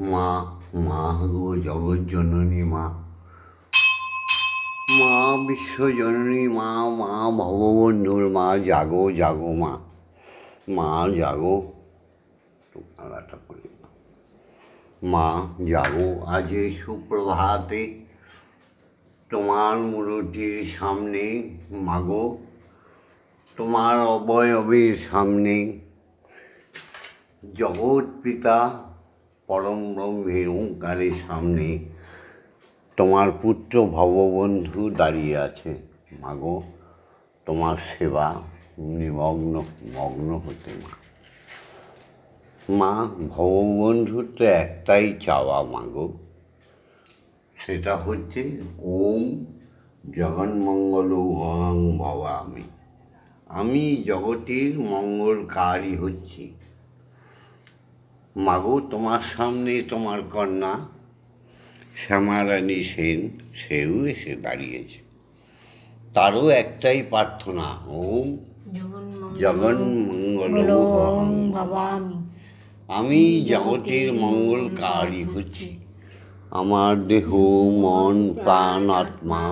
মা মা গো জগৎ জননী মা। মা বিশ্বজননী মা মা ভববন্ধুর মা, জাগো জাগো মা। মা, জাগো। মা, জাগো, আজ এই সুপ্রভাতে তোমার মূর্তির সামনে, মাগো, তোমার অবয়বের সামনে, জগৎ পিতা পরম ব্রহ্মের ওঙ্কারের সামনে তোমার পুত্র ভববন্ধু দাঁড়িয়ে আছে। মাগো, তোমার সেবা নিমগ্ন, মগ্ন হতে মা। মা, ভববন্ধুর তো একটাই চাওয়া মাগো। সেটা হচ্ছে ওম জগন্মঙ্গল হং বাবা আমি আমি জগতের মঙ্গলকারী হচ্ছি। মাগো, তোমার সামনে তোমার কন্যা, শ্যামারানী সেন, সেও এসে দাঁড়িয়েছে। তারও একটাই প্রার্থনা, ওম জগন মঙ্গল বাবা আমি আমি জগতের মঙ্গলকারী হচ্ছি। আমার দেহ, মন, প্রাণ, আত্মা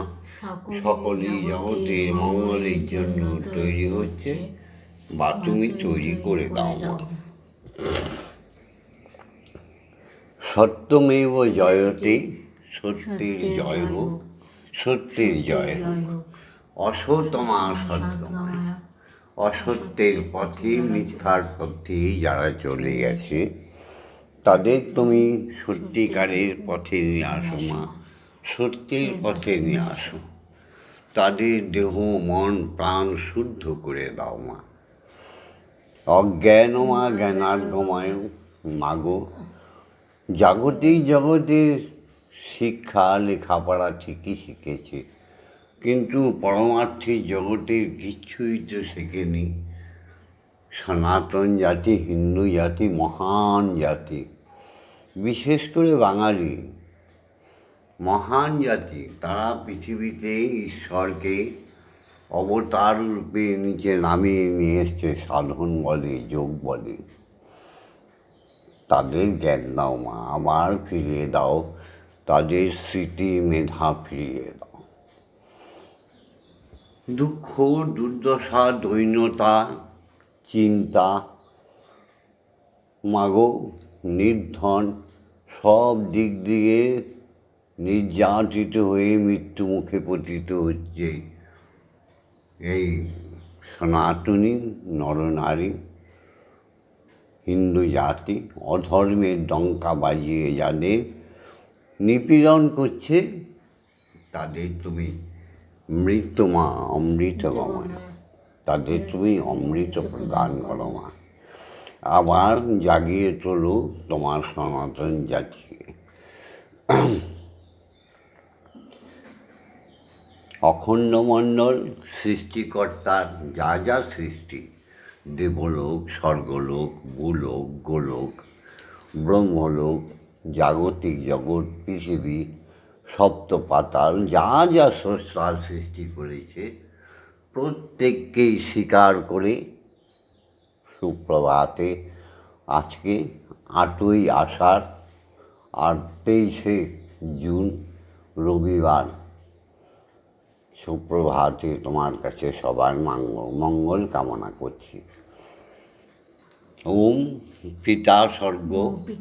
সকলেই জগতের মঙ্গলের জন্য তৈরি হচ্ছে বা তুমি তৈরি করে দাও মা। সত্যমেব জয়তে সত্যের জয় হোক। সত্যের জয় হোক। অসতমা সত্যময় অসত্যের পথে মিথ্যার পথে যারা চলে গেছে তাদের তুমি সত্যিকারের পথে নিয়ে আসো মা। সত্যের পথে নিয়ে আসো। তাদের দেহ মন প্রাণ শুদ্ধ করে দাও মা। অজ্ঞানমা জ্ঞানার্ঘময় মাগো। জাগতিক জগতের শিক্ষা, লেখাপড়া ঠিকই শিখেছে। কিন্তু পরমার্থিক জগতের কিছুই তো শেখেনি। সনাতন জাতি, হিন্দু জাতি, মহান জাতি, বিশেষ করে বাঙালি। মহান জাতি, তারা পৃথিবীতে ঈশ্বরকে অবতার রূপে নিচে নামিয়ে নিয়ে এসছে, সাধন বলে, যোগ বলে। তাদের জ্ঞান দাও মা, আমার ফিরিয়ে দাও, তাদের স্মৃতি মেধা ফিরিয়ে দাও। দুঃখ, দুর্দশা, দৈন্যতা, চিন্তা, মাগো, নির্ধন, সব দিক দিয়ে নির্যাতিত হয়ে মৃত্যু মুখে পতিত হচ্ছে এই সনাতনী নরনারী। হিন্দু জাতি অধর্মের ডঙ্কা বাজিয়ে যাদের নিপীড়ন করছে, তাদের তুমি মৃত্যুমা অমৃত গময় তাদের তুমি অমৃত প্রদান করো মা। আবার জাগিয়ে তোলো তোমার সনাতন জাতিকে। অখণ্ডমণ্ডল সৃষ্টিকর্তার যা যা সৃষ্টি দেবলোক, স্বর্গলোক, ভূলোক, গোলোক, ব্রহ্মলোক, জাগতিক জগৎ, পৃথিবী সপ্ত পাতাল যা যা স্রষ্টার সৃষ্টি করেছে, প্রত্যেককেই স্বীকার করে সুপ্রভাতে আজকে আটই আষাঢ় আর তেইশে জুন রবিবার। সুপ্রভাতে তোমার কাছে সবার মঙ্গল মঙ্গল কামনা করছি। ওম পিতা স্বর্গ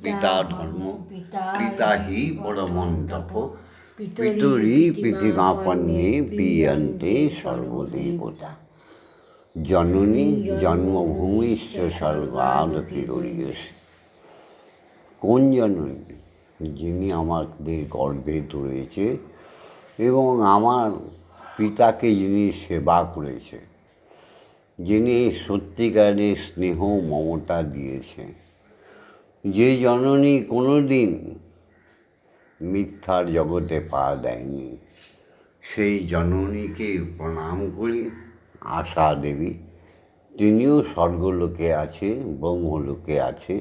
পিতা ধর্ম পিতা হি পরমন্তপ পিতুরি পিতিমাপন্নে পিয়ন্তে সর্বদেবতা। জননী জন্মভূমিশ্চ স্বর্গাদপি গরিয়সী কোন জননী? যিনি আমাদের গর্ভে ধরেছে এবং আমার পিতাকে যিনি সেবা করেছে, যিনি সত্যিকারের স্নেহ, মমতা দিয়েছে, যে জননী কোনো দিন মিথ্যার জগতে পা দেয়নি, সেই জননীকে প্রণাম করি, আশা দেবী, তিনিও স্বর্গলোকে আছে, ব্রহ্মলোকে আছে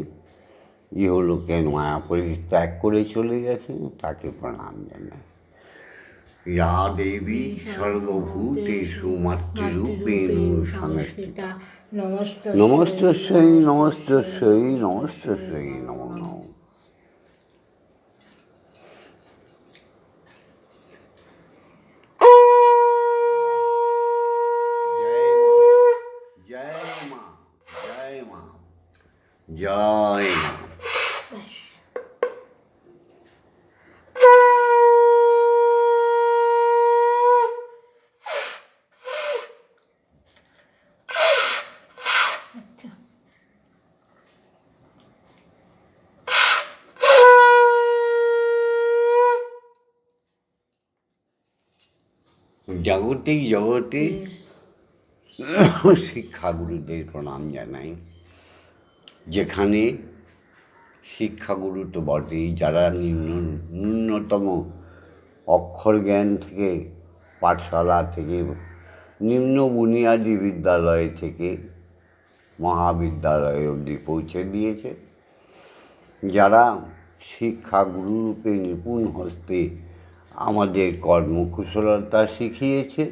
ইহলোকে মায়া পরিত্যাগ করে চলে গেছে তাকে প্রণাম জানাই। या দেবী সর্বভূতেষু মাতৃরূপেণ সংস্থিতা। নমস্তস্যই নমস্তস্যই নমস্তস্যই নমো নম। জয় মা জয় মা জয় মা। জাগতিক জগতে শিক্ষাগুরুদের প্রণাম জানাই যেখানে শিক্ষাগুরু তো বটেই যারা নিম্ন ন্যূনতম অক্ষর জ্ঞান থেকে পাঠশালা থেকে নিম্ন বুনিয়াদী বিদ্যালয় থেকে মহাবিদ্যালয় অবধি পৌঁছে দিয়েছে যারা শিক্ষাগুরু রূপে নিপুণ হস্তে আমাদের কর্মকুশলতা শিখিয়েছে।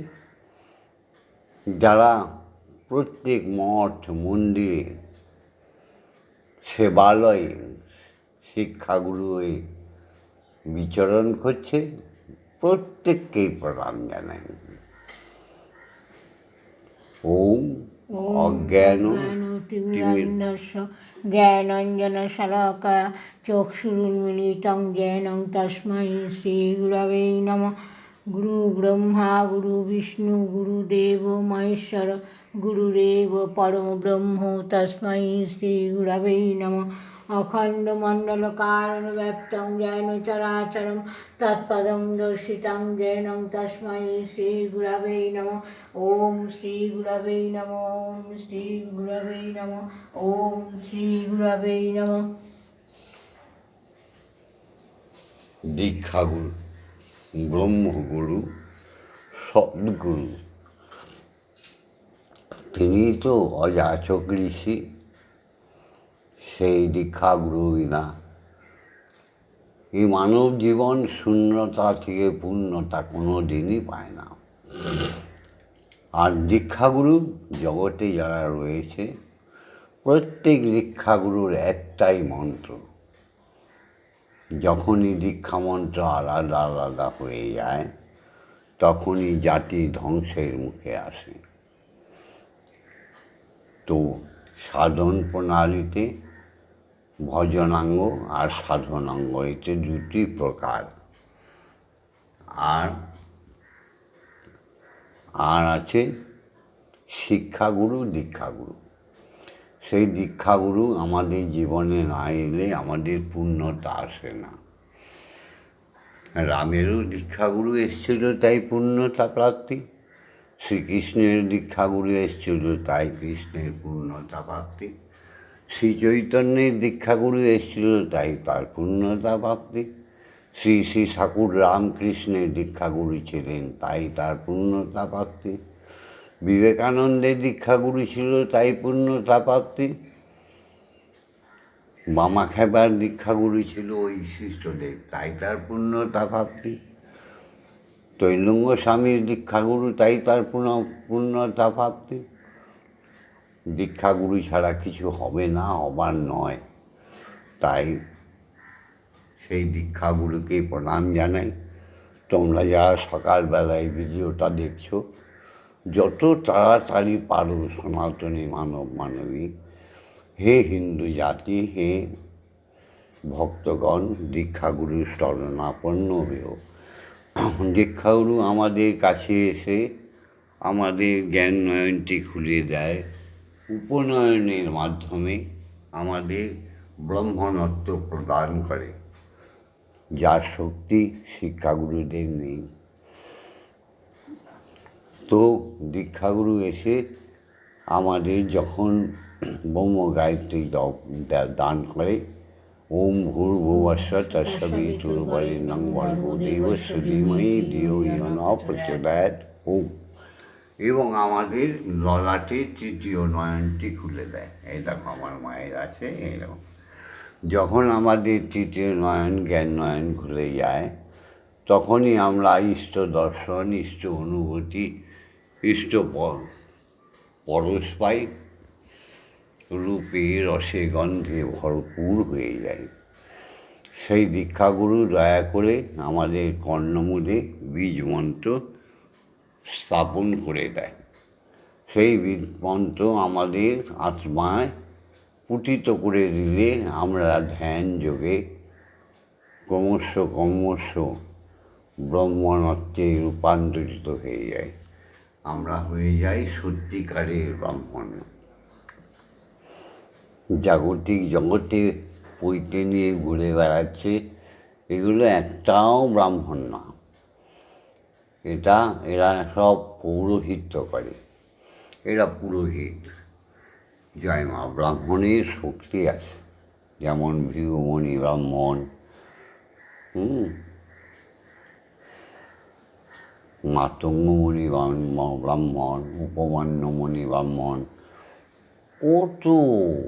যারা প্রত্যেক মঠ মন্দিরে সেবালয়ে শিক্ষাগুরু হয়ে বিচরণ করছে প্রত্যেককেই প্রণাম জানাই। ওম অজ্ঞান জ্ঞানঞ্জন শালাকা চক্ষুরুন্মিলিতং জৈনং তস্মৈ শ্রীগুরবে নম। গুরু ব্রহ্মা, গুরু বিষ্ণু গুরুদেব মহেশ্বর গুরুদেব পরম ব্রহ্ম, তস্মৈ শ্রীগুরবে নম। अखण्डमण्डलकारणव्याप्तं येन चराचरं तत्पदं दर्शितं जैनं तस्मै श्रीगुरवे नमः ॐ श्रीगुरवे नमः ॐ श्रीगुरवे नमः ॐ श्रीगुरवे नमः দীক্ষাগুরু ব্রহ্মগুরু সদ্গুরু তিনি তো অযাচক ঋষি সেই দীক্ষা দীক্ষাগুরু বিনা এই মানব জীবন শূন্যতা থেকে পূর্ণতা কোনো দিনই পায় না। আর দীক্ষাগুরু জগতে যারা রয়েছে, প্রত্যেক দীক্ষাগুরুর একটাই মন্ত্র। যখনই দীক্ষা মন্ত্র আলাদা আলাদা হয়ে যায়, তখনই জাতি ধ্বংসের মুখে আসে। তো সাধন প্রণালীতে ভজনাঙ্গ আর সাধনাঙ্গ, এতে দুটি প্রকার। আর আর আছে শিক্ষাগুরু, দীক্ষাগুরু। সেই দীক্ষাগুরু আমাদের জীবনে না এলে আমাদের পূর্ণতা আসে না। রামেরও দীক্ষাগুরু এসেছিল, তাই পূর্ণতা প্রাপ্তি। শ্রীকৃষ্ণের দীক্ষাগুরু এসেছিল, তাই কৃষ্ণের পূর্ণতা প্রাপ্তি। শ্রী চৈতন্যের দীক্ষাগুরু এসেছিল, তাই তার পূর্ণতা প্রাপ্তি। শ্রী শ্রী ঠাকুর রামকৃষ্ণের দীক্ষাগুরু ছিলেন, তাই তার পূর্ণতা প্রাপ্তি। বিবেকানন্দের দীক্ষাগুরু ছিল, তাই পূর্ণতা প্রাপ্তি। মামা খেবার দীক্ষাগুরু ছিল, ওই শিষ্টদেব তাই তার পূর্ণতা প্রাপ্তি। তৈলঙ্গ স্বামীর দীক্ষাগুরু, তাই তার পূর্ণ পূর্ণতা প্রাপ্তি। দীক্ষাগুরু ছাড়া কিছু হবে না হবার নয়। তাই সেই দীক্ষাগুরুকে প্রণাম জানাই। তোমরা যারা সকালবেলায় ভিডিওটা দেখছ, যত তাড়াতাড়ি পারো সনাতনী মানব মানবী, হে হিন্দু জাতি, হে ভক্তগণ দীক্ষাগুরুর শরণাপন্ন হয়েও দীক্ষাগুরু আমাদের কাছে এসে আমাদের জ্ঞান নয়নটি খুলে দেয়। উপনয়নের মাধ্যমে আমাদের ব্রহ্মণত্ব প্রদান করে যার শক্তি শিক্ষাগুরুদের নেই। তো দীক্ষাগুরু এসে আমাদের যখন ব্রহ্ম গায়ত্রী দান করে, ওম ভূর্ভুবস্ব তস্বিতুর্বরেণ্যং ভর্গো দেবস্য ধীমহি ধিয়ো ইয় ন প্রচোদয়াৎ। ওম। এবং আমাদের ললাটে তৃতীয় নয়নটি খুলে দেয়। দেখো আমার মায়ের আছে এইরকম যখন আমাদের তৃতীয় নয়ন, জ্ঞান নয়ন খুলে যায়, তখনই আমরা ইষ্ট দর্শন, ইষ্ট অনুভূতি, ইষ্ট পরশ পাই। রূপে, রসে, গন্ধে ভরপুর হয়ে যায়। সেই দীক্ষাগুরু দয়া করে আমাদের কর্ণমূলে বীজ মন্ত্র স্থাপন করে দেয়। সেই বীজ আমাদের আত্মায় পুঠিত করে দিলে আমরা ধ্যান যোগে ক্রমশ ক্রমশ ব্রহ্মণত্বে রূপান্তরিত হয়ে যাই। আমরা হয়ে যাই সত্যিকারের ব্রাহ্মণ। জাগতিক জগতে পৈতে নিয়ে ঘুরে বেড়াচ্ছে, এগুলো একটাও ব্রাহ্মণ না। এটা, এরা সব পৌরোহিত্য করে এরা পুরোহিত। জয় মা ব্রাহ্মণের শক্তি আছে। যেমন ভৃগুমণি, ব্রাহ্মণ। হুম? মাতঙ্গমণি, ব্রাহ্ম- ব্রাহ্মণ, উপমান্যমণি, ব্রাহ্মণ। কত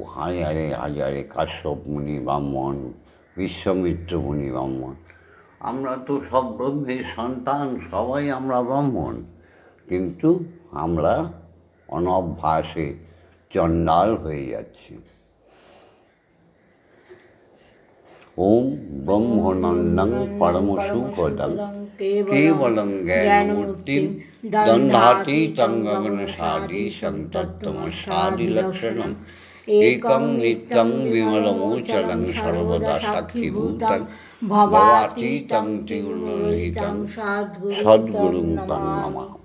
হাজারে হাজারে কাশ্যপ মুনি ব্রাহ্মণ বিশ্বমিত্র মুনি ব্রাহ্মণ। আমরা তো সব ব্রহ্মের সন্তান, সবাই আমরা ব্রাহ্মণ। কিন্তু আমরা অনভ্যাসে চন্ডাল হয়ে যাচ্ছি। ওম ব্রহ্মনন্দং পরমসুখদং কেবলং জ্ঞানমূর্তি দণ্ডাতি তঙ্গগণসাদি লক্ষণম एकं नित्यं विमलमोचलं সর্বদা साक्षिभूतं भवातीतं त्रिगुणरहितं सद्गुरुं तं नमः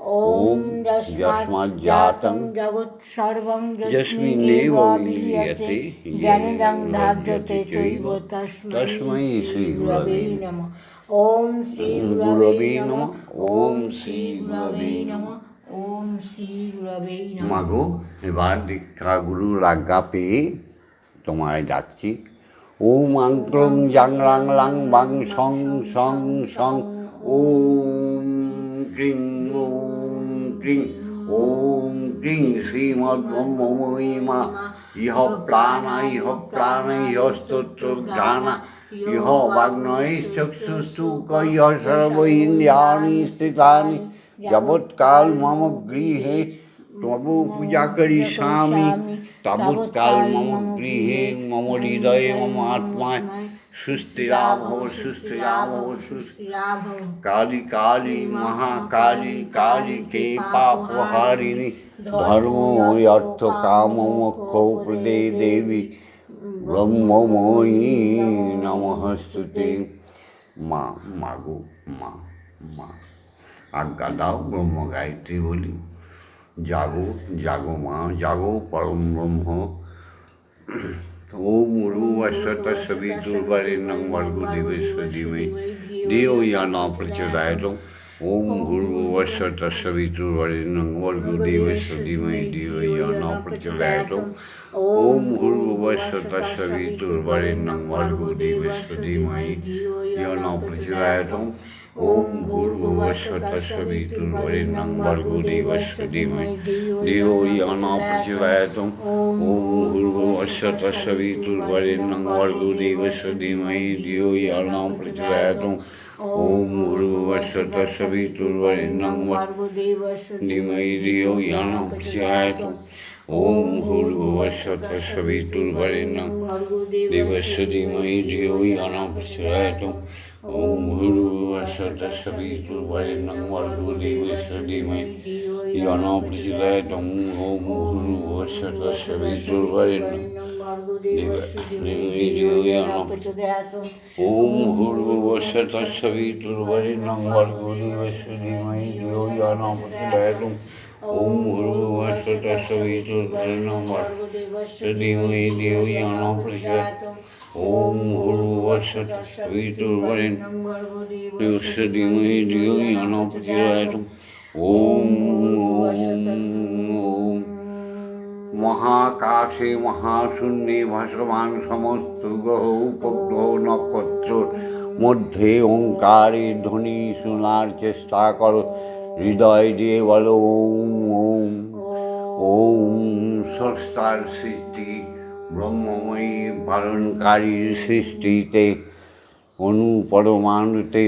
ॐ यस्माज्जातं जगत्सर्वं यस्मिन्नेव विलीयते विलीयते जनिदं धार्यते चैव तस्मै तस्मै श्रीगुरवे नमः ॐ श्रीगुरवे नमः ॐ श्रीगुरवे नमः ॐ श्रीगुरवे नमः মাগো এবার দীক্ষা গুরুর আজ্ঞা পেয়ে তোমায় ডাকছি ওম আংক্রং জাং রাং লাং বাং সং সং সং ওম ক্রিং ওম ক্রিং ওম ক্রিং শ্রীমদ ব্রহ্মমহিমা ইহ প্রাণ ইহ প্রাণ ইহ স্তোত্র জ্ঞান ইহ বাগ্নয় চক্ষুস্তু কয় সর্ব ইন্দ্রিয়াণি স্থিতানি যাবৎকাল মম গৃহে তব পূজা করিষ্যামি তাবৎকাল মম গৃহে মম হৃদয়ে মম আত্মায় সুস্থিরা ভব সুস্থিরা ভব সুস্থির কালী কালী মহাকালী কালী কে পাপহারিণী ধর্ম অর্থ কাম মোক্ষ প্রদে দেবী ব্রহ্মময়ী নমস্তুতে। মা মাগো মা মা আজ্ঞা দাও ব্রহ্ম গায়ত্রী বলি। জাগো জাগো মা জাগো পরম ব্রহ্ম ওম উর্বশত সবি দুর্বারেণ্যং ভর্গো দেবেশ্ব ধীমহি ধিয়ো ইয়ানা প্রচোদয়াত ওম ভূর্ভুবস্বত সবিতুর্বরেণ্যং ভর্গো দেবস্য ধীমহি ধিয়ো ইয়ানা প্রচোদয়াত ওম ভূর্ভুবস্বত সবিতুর্বরেণ্যং ভর্গো দেবস্য ধীমহি ইয়ানা প্রচোদয়াত ওম ভূর্ভুবস্বত সবিতুর্বরেণ্যং ভর্গো দেবস্য ধীমহি ধিয়ো ইয়ানা প্রচোদয়াত ওম ভূর্ভুবস্বত সবিতুর্বরেণ্যং ভর্গো দেবস্য ধীমহি ধিয়ো ইয়ানা প্রচোদয়াত ওম ভূর্ভুবস্বত সবিতুর্বরেণ্যং ভর্গো ধীমহি ধিয়ো ইয়ানা প্রচোদয়াত ওম ভূর্ভুবস্বত সবিতুর্বরেণ্যং দেবস্য ধীমহি ধিয়ো ইয়ানা প্রচোদয়াত ওম ভূর্ভুবস্বত সবিতুর্বরেণ্যং ভর্গো দেবস্য ধীমহি ইয়ানা প্রচোদয়াত ওম ভূর্ভুবস্বত সবিতুর্বরেণ্যং ওম ভূর্ভুবস্বত সবিতুর্বরেণ্যং ভর্গো দেবস্য ধীমহি ধিয়ো ইয়ানা প্রচোদয়াত ওম ভূর্ভুবস্বত সবিতুর্বরেণ্যং ভর্গো দেবস্য ধীমহি ধিয়ো ইয়ানা ওম ভূর্ভুবস্বত সবিতুর্বরেণ্যং দেবস্য ধীমহি ধিয়ো ইয়ানা প্রচোদয়াত ওম ওম ওম মহাকাশে মহাশূন্যে ভাসমান সমস্ত গ্রহ, উপগ্রহ, নক্ষত্র। মধ্যে ওঙ্কারের ধ্বনি শোনার চেষ্টা করো। হৃদয় দিয়ে বলো ওম ওম ওম। স্রষ্টার সৃষ্টি ব্রহ্মময়ী পালনকারীর সৃষ্টিতে অনু পরমাণুতে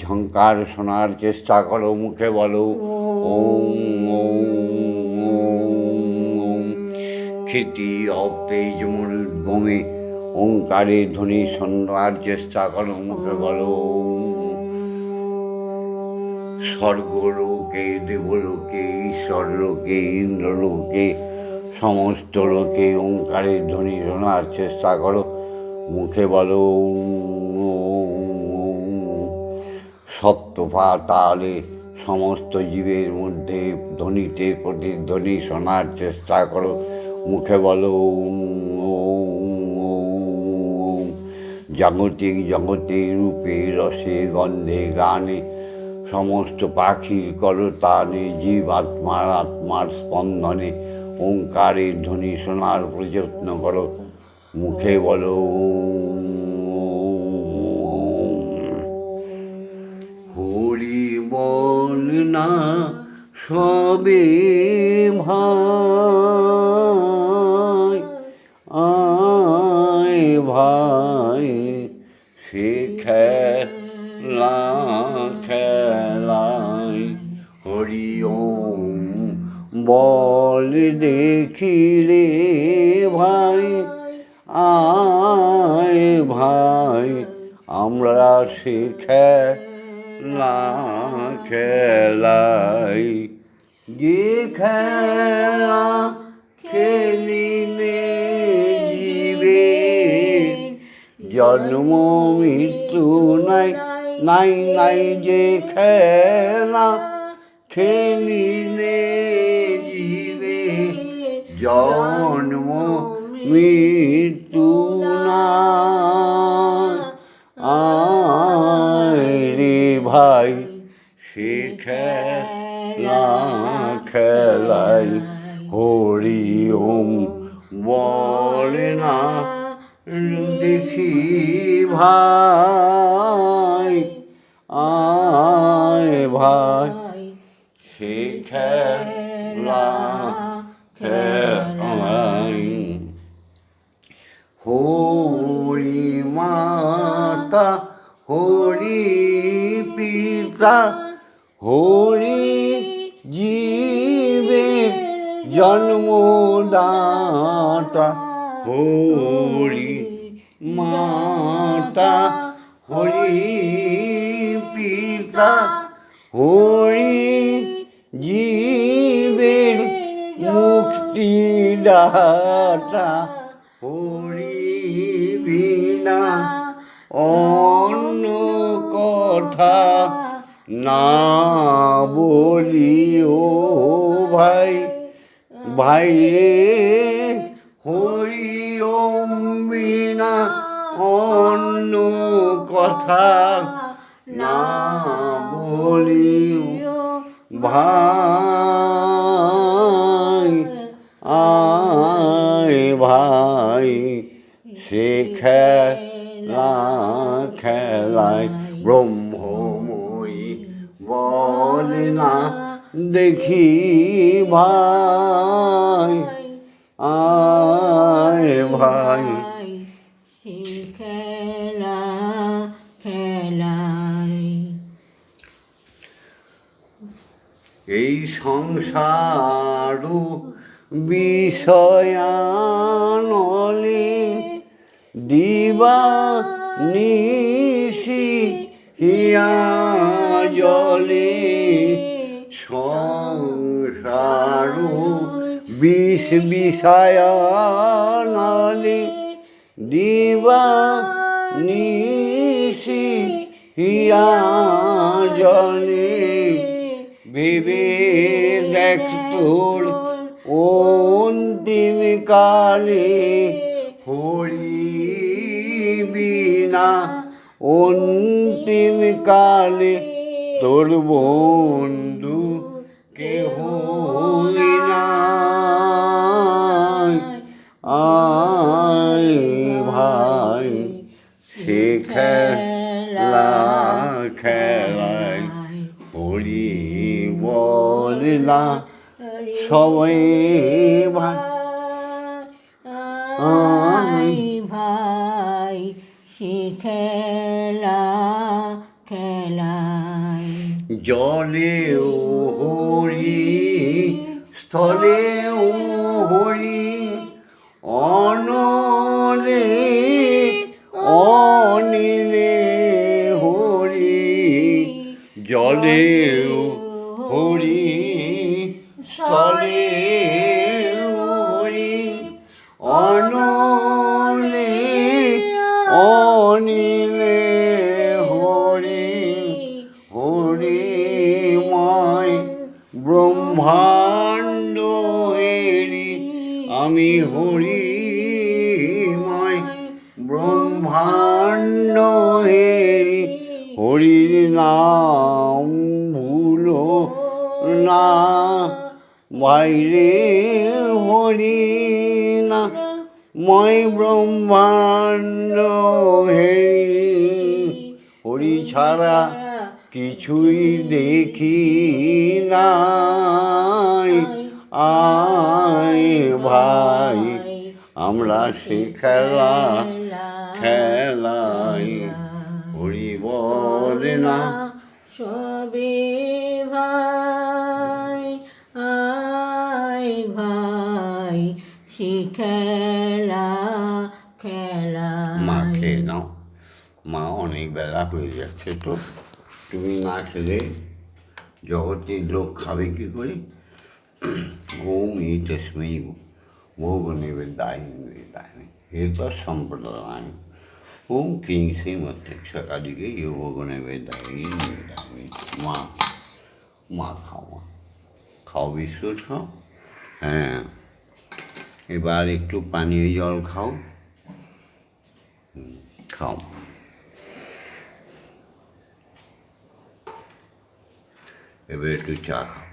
ঝঙ্কার শোনার চেষ্টা করো মুখে বলো ওম ওম ওম খ্যাতি অতেজমূল বোমে ওঙ্কারের ধ্বনি শোনার চেষ্টা করো মুখে বলো ওম স্বর্গলোকে, দেবলোকে, ঈশ্বরলোকে, ইন্দ্রলোকে, সমস্ত লোকে ওঙ্কারের ধ্বনি শোনার চেষ্টা করো মুখে বলো সপ্তপা তালে সমস্ত জীবের মধ্যে ধ্বনিতে প্রতিধ্বনি শোনার চেষ্টা করো মুখে বলো জাগতিক জগতে রূপে রসে গন্ধে গানে সমস্ত পাখির করতানে জীব, আত্মার আত্মার স্পন্দনে ওঙ্কারের ধ্বনি শোনার প্রযত্ন করো। মুখে বলো, হরি বল না, সবে ভাই বল দেখি রে ভাই, আয় ভাই, আমরা সে খেলা খেলাই। যে খেলা খেলিলে জীবে জন্ম, মৃত্যু নাই নাই নাই যে খেলা খেলিলে জীবে জন্ম মৃত্যু না রে ভাই সে খেলা খেলাই হরি ওম বলে না দেখি ভাই, আয় ভাই সে খেলা। খেলাই পিতা হরি জীবের জন্মদাতা হরি মাতা হরি পিতা হরি জীবের মুক্তিদাতা হরি বিনা অন্য কথা না বলি ও ভাই ভাই রে হরি ওম বিনা অন্য কথা না বলি ভাই, আয় ভাই, সে খেলা, খেলায় ব্রহ্মময়ী বল না দেখি ভাই। আয় ভাই। খেলা এই সংসার বিষয়ানলে দিবা নিশি হিয়া জলে সংসার বিষ বিষয়ানলে দিবা নিশি হিয়া জলে ভেবে দেখ তোর অন্তিম কালে হরি বিনা অন্তিম কালে তোর বন্ধু আয় ভাই সে খেলা খেলায় হরি বল না সবাই ভাই আই ভাই সে খেলা খেলাই জলেও হরি স্থলেও হরি অনলে অনিলে হরি জলেও না, বাইরে হরি না, মই ব্রহ্মাণ্ড হেরি, হরি ছাড়া কিছুই দেখি নাই। আয় ভাই, আমরা সে খেলা খেলাই হরি বলে না, সবে খেলা খেলা মা খেয়ে নাও। মা অনেক বেলা হয়ে যাচ্ছে তো। তুমি না খেলে জগতের লোক খাবে কী করে? ওম এই তস্মৈ ভোগ নিবেদায়নি নিবেদায়নি এ তো সম্প্রদায়। ওম কিং শ্রীমতে সকাদিকে ইয়ে ভোগ নেবে নিবেদায়নি নিবেদায়নি মা মা খাও মা। খাও বিস্কুট খাও। হ্যাঁ। এবার একটু পানীয় জল খাও। খাও। এবার একটু চা খাও।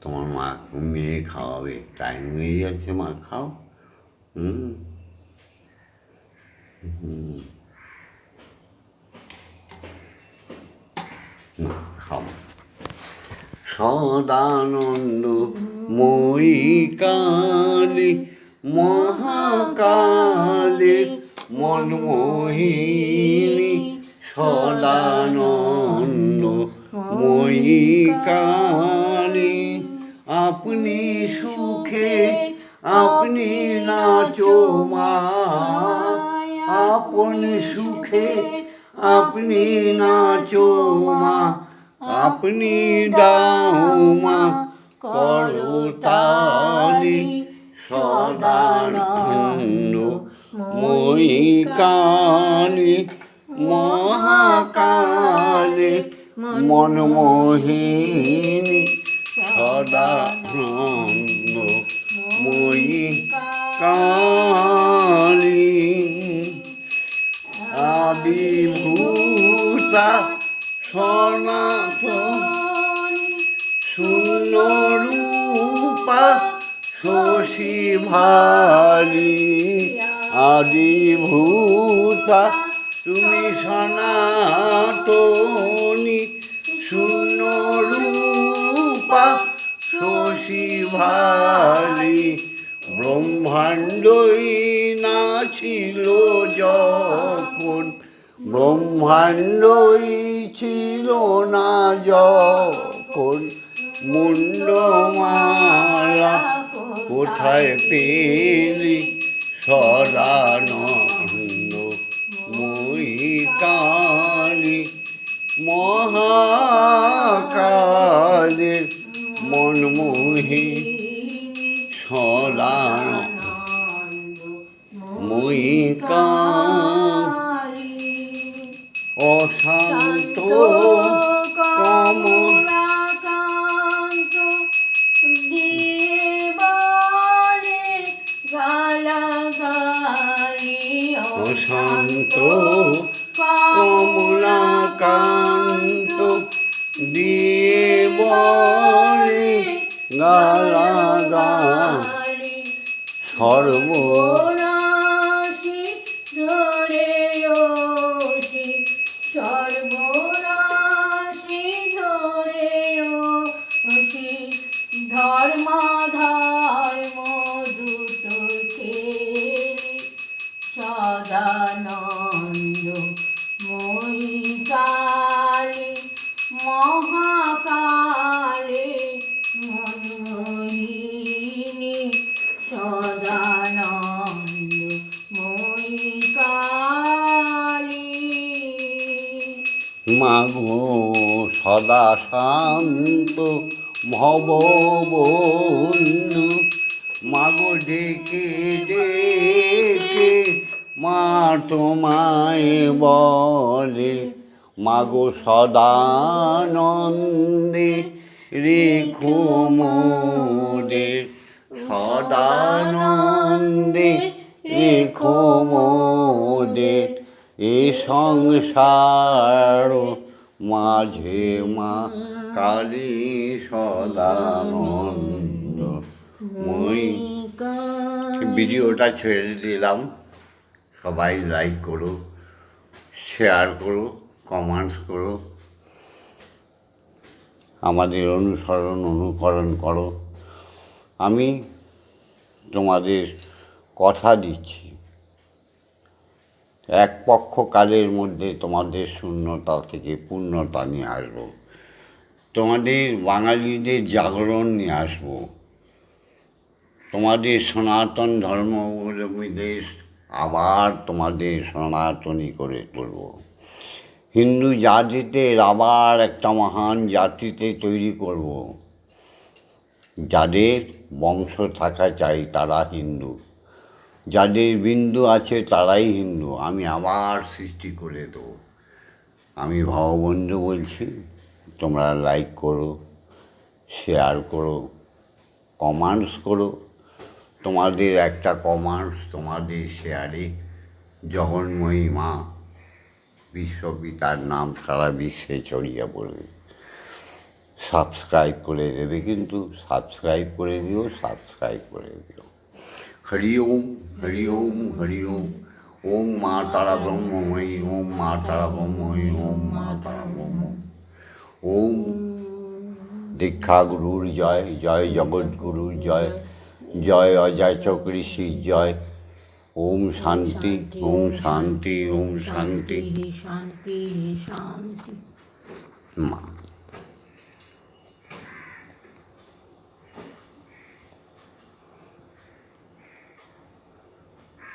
তোমার মা মেয়ে খাওয়াবে টাইম হয়ে যাচ্ছে মা, খাও। হুম। খাও। সদানন্দ মই কালী, মহাকালী মনমোহিনী সদানন্দ। মই কালী, আপনি সুখে, আপনি নাচো মা, আপন সুখে, আপনি নাচো মা, আপনি দাও মা করতালি সদানন্দ মই কালী মহাকালী মনমোহিনী সদানন্দ মই কালী আদিভূতা সনাতন শূন্য রূপা শশী ভালি আদিভূতা, তুমি সনাতনী শূন্য রূপা শশী ভালি। ব্রহ্মাণ্ডই না ছিল যখন, ব্রহ্মাণ্ডই ছিল না যখন। মুন্ডমালা কোথায় পেলি? সদানন্দ মই কালী মহাকালের মনমোহী সদানন্দ মই অশান্ত কমল অশান্ত কমলাকান্ত দিয়ে বলে গালাগা সর্ব ধরে ওষি ধর্ম ধর্ম দুত খেলি সদানন্দ মই কালী মহাকালে মনমোহিনী সদানন্দ মই কালী মাগো সদা শান্ত ভববন্ধু মাগো ডেকে ডেকে মা তোমায় বলে, মাগো সদানন্দে রেখো মোদের সদানন্দে রেখো মোদের এ সংসার মাঝে মা কালী সদানন্দ মই। ভিডিওটা ছেড়ে দিলাম। সবাই লাইক করো শেয়ার করো কমেন্টস করো। আমাদের অনুসরণ অনুকরণ করো। আমি তোমাদের কথা দিচ্ছি। এক পক্ষ কালের মধ্যে তোমাদের শূন্যতা থেকে পূর্ণতা নিয়ে আসব। তোমাদের বাঙালিদের জাগরণ নিয়ে আসব। তোমাদের সনাতন ধর্মাবলম্বীদের আবার তোমাদের সনাতনী করে তুলব। হিন্দু জাতিদের আবার একটা মহান জাতিতে তৈরি করব। যাদের বংশ থাকা চাই তারা হিন্দু। যাদের বিন্দু আছে তারাই হিন্দু। আমি আবার সৃষ্টি করে দেবো। আমি ভববন্ধু বলছি। তোমরা লাইক করো শেয়ার করো কমেন্টস করো। তোমাদের একটা কমান্ডস তোমাদের শেয়ারে জগন্ময়ী মা বিশ্বপিতার নাম সারা বিশ্বে ছড়িয়ে পড়বে। সাবস্ক্রাইব করে দেবে কিন্তু সাবস্ক্রাইব করে দিও সাবস্ক্রাইব করে দিও। হরি ওম হরি ওম হরি ওম। ওম মা তারা ব্রহ্মময়ী, ওম মা তারা ব্রহ্মময়ী, ওম মা তারা ব্রহ্ম ওম। দীক্ষা গুরুর জয় জয় জগৎগুরুর জয় জয় অজয় চক্রিষি জয়। ওম শান্তি ওম শান্তি ওম শান্তি শান্তি শান্তি। মা।